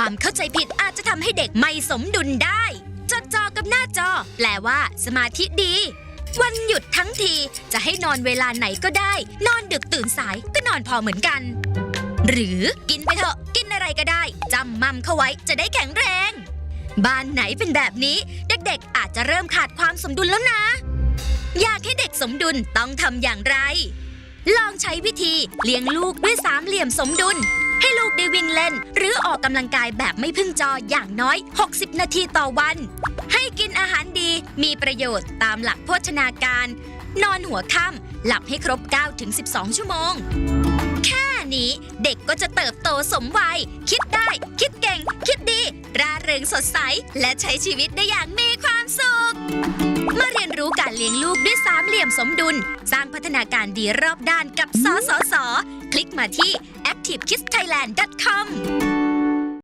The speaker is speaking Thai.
ความเข้าใจผิดอาจจะทำให้เด็กไม่สมดุลได้ จดจอกับหน้าจอ แปลว่า สมาธิดี วันหยุดทั้งทีจะให้นอนเวลาไหนก็ได้ นอนดึกตื่นสายก็นอนพอเหมือนกัน หรือกินไปเถอะกินอะไรก็ได้จำมั่มเข้าไว้จะได้แข็งแรง บ้านไหนเป็นแบบนี้ เด็กๆอาจจะเริ่มขาดความสมดุลแล้วนะ อยากให้เด็กสมดุลต้องทำอย่างไร ลองใช้วิธีเลี้ยงลูกด้วยสามเหลี่ยมสมดุล ให้ลูกได้วิ่งเล่น หรือออกกำลังกายแบบไม่พึ่งจออย่างน้อย 60 นาทีต่อวัน ให้กินอาหารดีมีประโยชน์ตามหลักโภชนาการ นอนหัวค่ำหลับให้ครบ 9-12 ชั่วโมง แค่นี้เด็กก็จะเติบโตสมวัย คิดได้ คิดเก่ง คิดดี ร่าเริงสดใส และใช้ชีวิตได้อย่างมีความ รู้การเลี้ยงลูกด้วยสามเหลี่ยมสมดุล สร้างพัฒนาการดีรอบด้านกับสสส คลิกมาที่ activekidthailand.com